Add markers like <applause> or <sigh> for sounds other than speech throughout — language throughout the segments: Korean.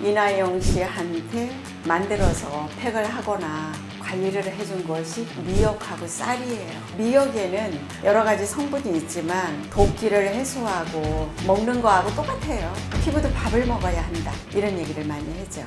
이나영 씨한테 만들어서 팩을 하거나 관리를 해준 것이 미역하고 쌀이에요. 미역에는 여러 가지 성분이 있지만 도끼를 해소하고 먹는 거하고 똑같아요. 피부도 밥을 먹어야 한다. 이런 얘기를 많이 하죠.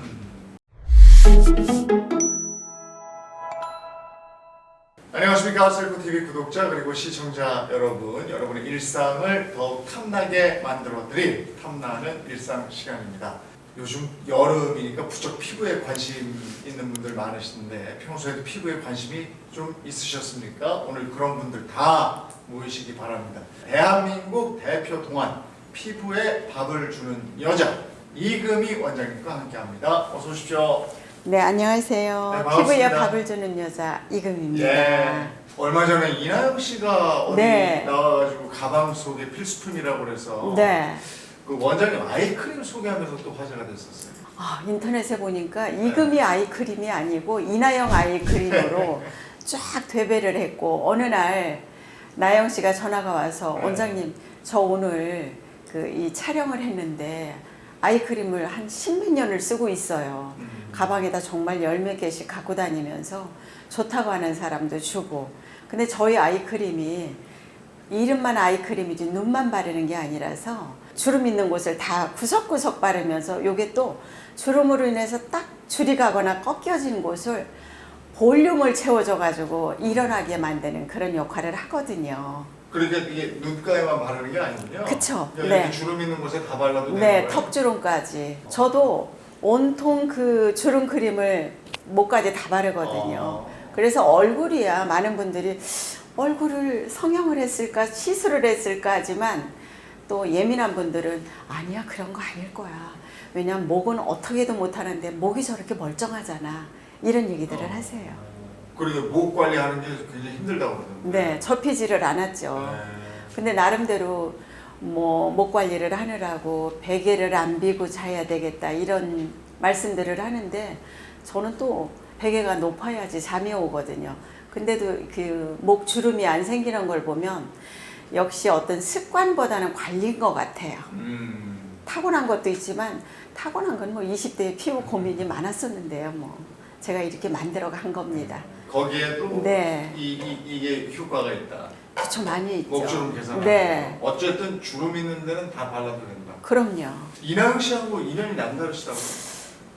안녕하십니까 셀프 TV 구독자 그리고 시청자 여러분 여러분의 일상을 더욱 탐나게 만들어 드릴 탐나는 일상 시간입니다 요즘 여름이니까 부쩍 피부에 관심 있는 분들 많으신데 평소에도 피부에 관심이 좀 있으셨습니까? 오늘 그런 분들 다 모이시기 바랍니다 대한민국 대표 동안 피부에 밥을 주는 여자 이금희 원장님과 함께합니다 어서 오십시오 네, 안녕하세요. 네. 피부에 밥을 주는 여자 이금입니다. 예. 얼마 전에 이나영 씨가 어디 네. 나와가지고 가방 속에 필수품이라고 그래서 네. 그 원장님 아이크림 소개하면서 또 화제가 됐었어요. 아, 인터넷에 보니까 이금희 아이크림이 아니고 이나영 아이크림으로 <laughs> 쫙 되배를 했고 어느 날 나영 씨가 전화가 와서 네. 원장님 저 오늘 그 이 촬영을 했는데 아이크림을 한 십몇 년을 쓰고 있어요. 음. 가방에다 정말 열 몇 개씩 갖고 다니면서 좋다고 하는 사람도 주고. 근데 저희 아이크림이 이름만 아이크림이지 눈만 바르는 게 아니라서 주름 있는 곳을 다 구석구석 바르면서 요게 또 주름으로 인해서 딱 줄이 가거나 꺾여진 곳을 볼륨을 채워줘 가지고 일어나게 만드는 그런 역할을 하거든요. 그러니까 이게 눈가에만 바르는 게 아니군요. 그쵸. 그냥 네. 주름 있는 곳에 다 발라도 되는 네, 거예요. 턱주름까지. 저도 온통 그 주름 크림을 목까지 다 바르거든요. 어. 그래서 얼굴이야 많은 분들이 얼굴을 성형을 했을까 시술을 했을까 하지만 또 예민한 분들은 아니야 그런 거 아닐 거야. 왜냐면 목은 어떻게도 못하는데 목이 저렇게 멀쩡하잖아. 이런 얘기들을 어. 하세요. 그리고 목 관리하는 게 굉장히 힘들다고 그러던데. 네, 접히지를 않았죠. 네. 근데 나름대로 뭐 목 관리를 하느라고 베개를 안 비고 자야 되겠다 이런 말씀들을 하는데 저는 또 베개가 높아야지 잠이 오거든요. 근데도 그 목 주름이 안 생기는 걸 보면 역시 어떤 습관보다는 관리인 것 같아요. 음. 타고난 것도 있지만 타고난 건 뭐 20대에 피부 고민이 많았었는데요. 뭐 제가 이렇게 만들어 간 겁니다. 거기에도 네. 이, 이, 이게 효과가 있다. 그쵸 많이 있죠. 목주름 개선. 네. 어쨌든 주름 있는 데는 다 발라도 된다. 그럼요. 이나영 씨하고 인연이 남다르시다고.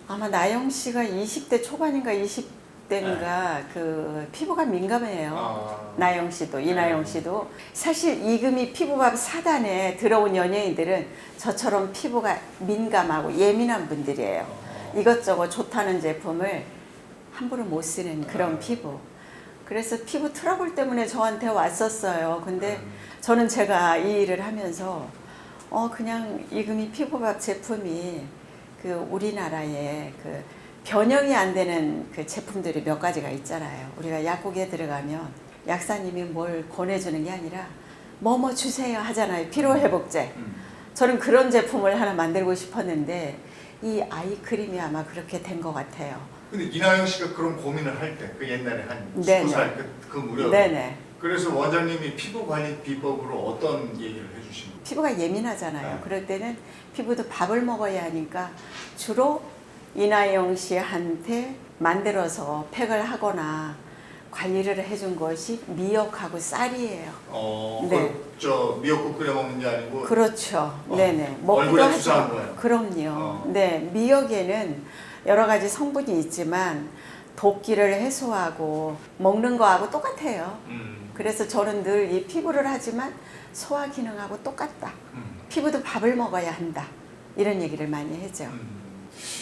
아마 나영 씨가 20대 초반인가 20 대인가 그 피부가 민감해요. 아. 나영 씨도 이나영 씨도 사실 이금희 피부밥 사단에 들어온 연예인들은 저처럼 피부가 민감하고 예민한 분들이에요. 이것저것 좋다는 제품을 함부로 못 쓰는 그런 피부. 그래서 피부 트러블 때문에 저한테 왔었어요. 근데 저는 제가 이 일을 하면서 어 그냥 이금희 피부밥 제품이 그 우리나라에 그 변형이 안 되는 그 제품들이 몇 가지가 있잖아요. 우리가 약국에 들어가면 약사님이 뭘 권해주는 게 아니라 뭐뭐 주세요 하잖아요. 피로회복제. 음. 저는 그런 제품을 하나 만들고 싶었는데 이 아이크림이 아마 그렇게 된 것 같아요. 근데 이나영 씨가 그런 고민을 할 때 그 옛날에 한 네네. 20살 그, 그 무렵 네네. 그래서 원장님이 피부 관리 비법으로 어떤 얘기를 해주신 거예요? 피부가 예민하잖아요. 네. 그럴 때는 피부도 밥을 먹어야 하니까 주로 이나영 씨한테 만들어서 팩을 하거나 관리를 해준 것이 미역하고 쌀이에요. 어, 네. 그, 저 미역국 끓여 먹는 게 아니고 그렇죠. 어, 네네. 얼굴에 하죠. 투자한 거예요? 그럼요. 어. 네. 미역에는 여러 가지 성분이 있지만 도끼를 해소하고 먹는 거하고 똑같아요. 음, 그래서 저는 늘 이 피부를 하지만 소화 기능하고 똑같다. 음, 피부도 밥을 먹어야 한다. 이런 얘기를 많이 하죠. 음.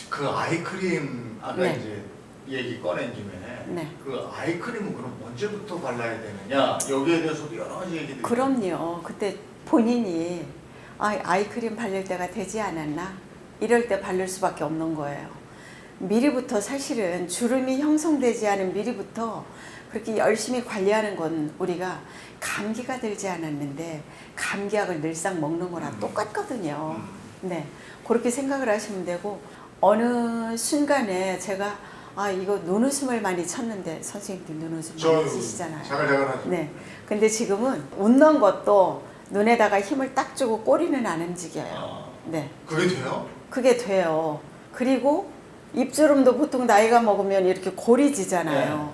그 아이크림 아까 네. 이제 얘기 꺼낸 김에 네. 그 아이크림은 그럼 언제부터 발라야 되느냐 여기에 대해서도 여러 가지 얘기들이 그럼요. 그때 본인이 아, 아이크림 바를 때가 되지 않았나? 이럴 때 바를 수밖에 없는 거예요. 미리부터 사실은 주름이 형성되지 않은 미리부터 그렇게 열심히 관리하는 건 우리가 감기가 들지 않았는데 감기약을 늘상 먹는 거랑 음. 똑같거든요. 음. 네. 그렇게 생각을 하시면 되고 어느 순간에 제가 아 이거 눈웃음을 많이 쳤는데 선생님도 눈웃음 저 많이 치시잖아요. 자글자글하죠. 네. 근데 지금은 웃는 것도 눈에다가 힘을 딱 주고 꼬리는 안 움직여요. 아, 네. 그게 돼요? 그게 돼요. 그리고 입주름도 보통 나이가 먹으면 이렇게 골이 지잖아요.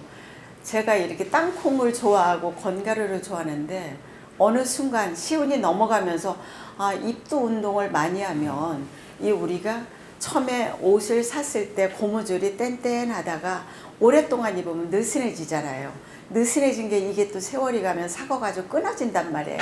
제가 이렇게 땅콩을 좋아하고 건가루를 좋아하는데 어느 순간 시운이 넘어가면서 아 입도 운동을 많이 하면 이 우리가 처음에 옷을 샀을 때 고무줄이 뗀뗀하다가 오랫동안 입으면 느슨해지잖아요. 느슨해진 게 이게 또 세월이 가면 삭아가지고 끊어진단 말이에요.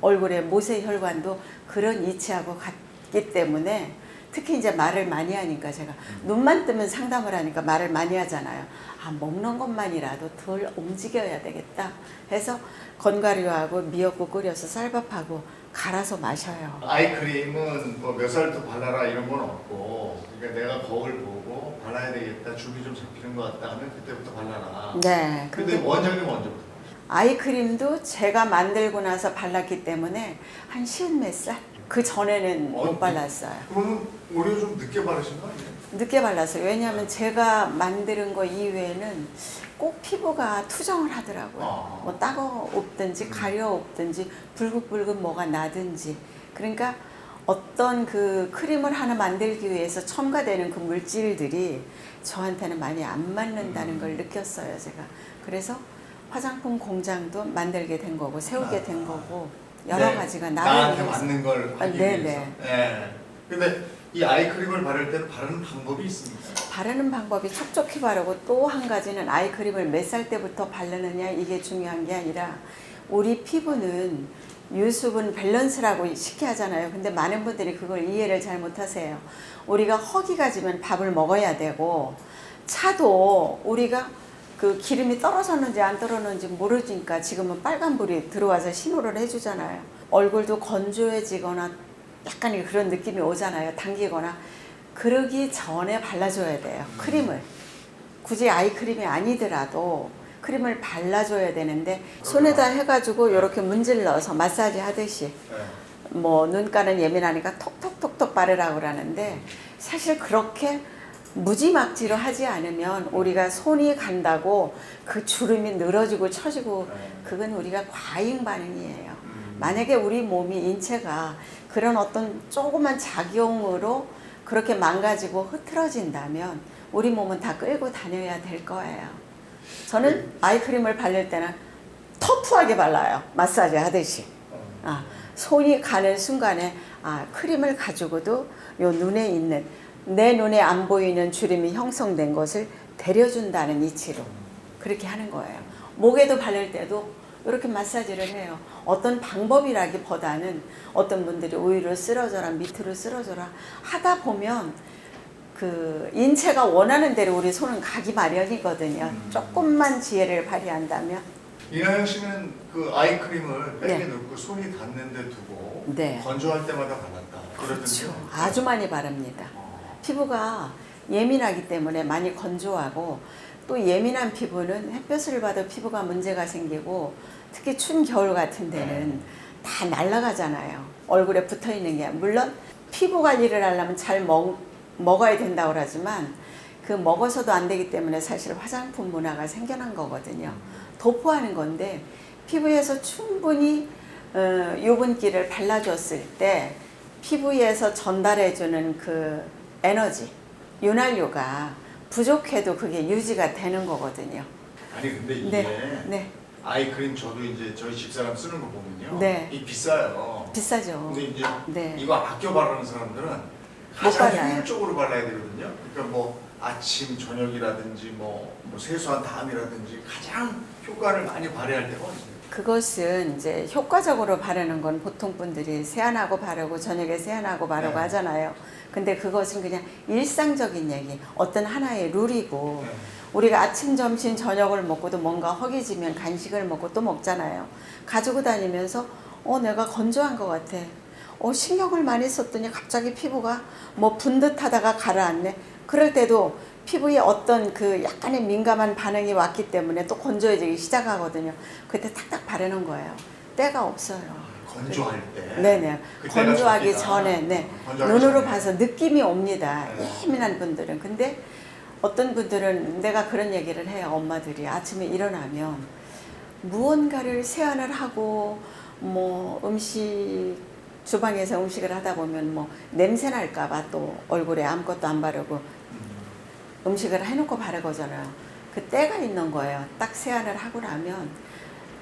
얼굴에 모세 혈관도 그런 이치하고 같기 때문에 특히 이제 말을 많이 하니까 제가 눈만 뜨면 상담을 하니까 말을 많이 하잖아요. 아 먹는 것만이라도 덜 움직여야 되겠다 해서 건가루하고 미역국 끓여서 쌀밥하고 갈아서 마셔요. 아이크림은 뭐 몇 살부터 발라라 이런 건 없고 그러니까 내가 거울 보고 발라야 되겠다 줌이 좀 잡히는 것 같다 하면 그때부터 발라라. 네. 근데 원장님 먼저부터. 아이크림도 제가 만들고 나서 발랐기 때문에 한 시은 몇 살? 그 전에는 어, 못 발랐어요. 그러면 오히려 좀 늦게 바르신 거 아니에요? 늦게 발랐어요. 왜냐하면 제가 만드는 거 이외에는 꼭 피부가 투정을 하더라고요. 아. 뭐 따가 없든지 가려 없든지 불긋불긋 뭐가 나든지. 그러니까 어떤 그 크림을 하나 만들기 위해서 첨가되는 그 물질들이 저한테는 많이 안 맞는다는 걸 느꼈어요. 제가. 그래서 화장품 공장도 만들게 된 거고 세우게 된 거고 여러 네, 가지가 나를 나한테 위해서. 맞는 걸 아, 하기 네네. 위해서. 네. 근데 이 아이크림을 바를 때 바르는 방법이 있습니까? 바르는 방법이 촉촉히 바르고 또 한 가지는 아이크림을 몇 살 때부터 바르느냐 이게 중요한 게 아니라 우리 피부는 유수분 밸런스라고 쉽게 하잖아요. 근데 많은 분들이 그걸 이해를 잘 못하세요. 우리가 허기가 지면 밥을 먹어야 되고 차도 우리가 그 기름이 떨어졌는지 안 떨어졌는지 모르니까 지금은 빨간불이 들어와서 신호를 해주잖아요. 얼굴도 건조해지거나 약간 그런 느낌이 오잖아요. 당기거나 그러기 전에 발라줘야 돼요. 크림을 굳이 아이크림이 아니더라도 크림을 발라줘야 되는데 손에다 해가지고 이렇게 문질러서 마사지 하듯이 네. 뭐 눈가는 예민하니까 톡톡톡톡 바르라고 그러는데 사실 그렇게 무지막지로 하지 않으면 우리가 손이 간다고 그 주름이 늘어지고 처지고 네. 그건 우리가 과잉 반응이에요. 음. 만약에 우리 몸이 인체가 그런 어떤 조그만 작용으로 그렇게 망가지고 흐트러진다면 우리 몸은 다 끌고 다녀야 될 거예요. 저는 아이크림을 바를 때는 터프하게 발라요. 마사지 하듯이. 어. 아, 손이 가는 순간에 아, 크림을 가지고도 요 눈에 있는 내 눈에 안 보이는 주름이 형성된 것을 데려준다는 이치로 그렇게 하는 거예요. 목에도 바를 때도 이렇게 마사지를 해요. 어떤 방법이라기보다는 어떤 분들이 위로 쓰러져라 밑으로 쓰러져라 하다 보면 그 인체가 원하는 대로 우리 손은 가기 마련이거든요. 음. 조금만 지혜를 발휘한다면 이나영 씨는 그 아이크림을 백에 네. 넣고 손이 닿는 데 두고 네. 건조할 때마다 발랐다. 그렇죠. 아주 많이 바릅니다. 어. 피부가 예민하기 때문에 많이 건조하고 또 예민한 피부는 햇볕을 받아 피부가 문제가 생기고 특히 추운 겨울 같은 데는 다 날아가잖아요. 얼굴에 붙어 있는 게 물론 피부 관리를 하려면 잘 먹, 먹어야 된다고 그러지만 그 먹어서도 안 되기 때문에 사실 화장품 문화가 생겨난 거거든요. 도포하는 건데 피부에서 충분히 어, 유분기를 발라줬을 때 피부에서 전달해주는 그 에너지, 윤활유가 부족해도 그게 유지가 되는 거거든요. 아니 근데 이게 네, 네, 아이크림 저도 이제 저희 집사람 쓰는 거 보면요. 네. 이 비싸요. 비싸죠. 근데 이제 네. 이거 아껴 바르는 사람들은 가장 발라요. 효율적으로 발라야 되거든요. 그러니까 뭐 아침, 저녁이라든지 뭐, 뭐 세수한 다음이라든지 가장 효과를 많이 발휘할 때가 언제예요? 그것은 이제 효과적으로 바르는 건 보통 분들이 세안하고 바르고 저녁에 세안하고 바르고 네. 하잖아요. 근데 그것은 그냥 일상적인 얘기, 어떤 하나의 룰이고 네. 우리가 아침, 점심, 저녁을 먹고도 뭔가 허기지면 간식을 먹고 또 먹잖아요. 가지고 다니면서 어 내가 건조한 것 같아. 어 신경을 많이 썼더니 갑자기 피부가 뭐 분듯하다가 가라앉네. 그럴 때도 피부에 어떤 그 약간의 민감한 반응이 왔기 때문에 또 건조해지기 시작하거든요. 그때 탁탁 바르는 거예요. 때가 없어요. 건조할 때. 네네. 그때가 건조하기. 전에, 네. 어, 건조하기 눈으로 전에. 봐서 느낌이 옵니다. 네. 예민한 분들은. 근데 어떤 분들은 내가 그런 얘기를 해요. 엄마들이 아침에 일어나면 무언가를 세안을 하고 뭐 음식 주방에서 음식을 하다 보면 뭐 냄새 날까봐 또 얼굴에 아무것도 안 바르고 음. 음식을 해놓고 바르거잖아요. 그 때가 있는 거예요. 딱 세안을 하고 나면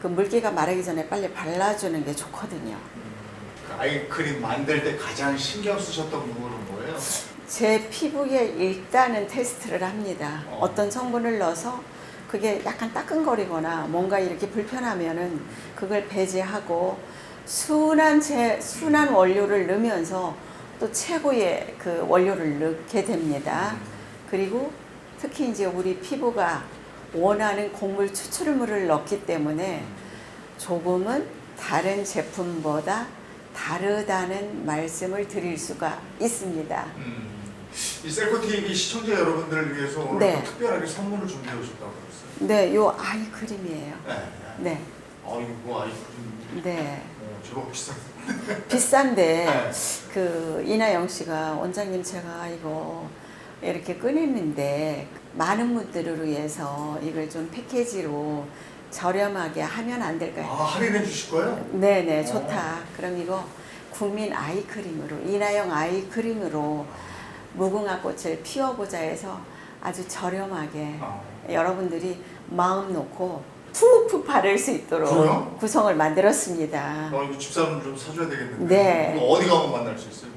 그 물기가 마르기 전에 빨리 발라주는 게 좋거든요. 그 아이크림 만들 때 가장 신경 쓰셨던 부분은 뭐예요? 제 피부에 일단은 테스트를 합니다. 어. 어떤 성분을 넣어서 그게 약간 따끔거리거나 뭔가 이렇게 불편하면은 그걸 배제하고 순한 제 순한 원료를 넣으면서 또 최고의 그 원료를 넣게 됩니다. 그리고 특히 이제 우리 피부가 원하는 곡물 추출물을 넣기 때문에 조금은 다른 제품보다 다르다는 말씀을 드릴 수가 있습니다. 음. 이 셀코 TV 시청자 여러분들을 위해서 오늘 네. 또 특별하게 선물을 준비해 오셨다고 그랬어요. 네, 요 아이 크림이에요. 네. 네, 아이고 아이크림 네. 어, 제법 비싼. 비싼데 네. 그 이나영 씨가 원장님 제가 이거 이렇게 꺼냈는데 많은 분들을 위해서 이걸 좀 패키지로 저렴하게 하면 안아 될까요? 할인해 주실 거예요? 네네 어. 좋다. 그럼 이거 국민 아이크림으로 이나영 아이크림으로 무궁화 꽃을 피워보자 해서 아주 저렴하게 아. 여러분들이 마음 놓고 푹푹 바를 수 있도록 그래요? 구성을 만들었습니다. 어 이거 집사람 좀 사줘야 되겠는데. 네. 어디 가면 만날 수 있어요?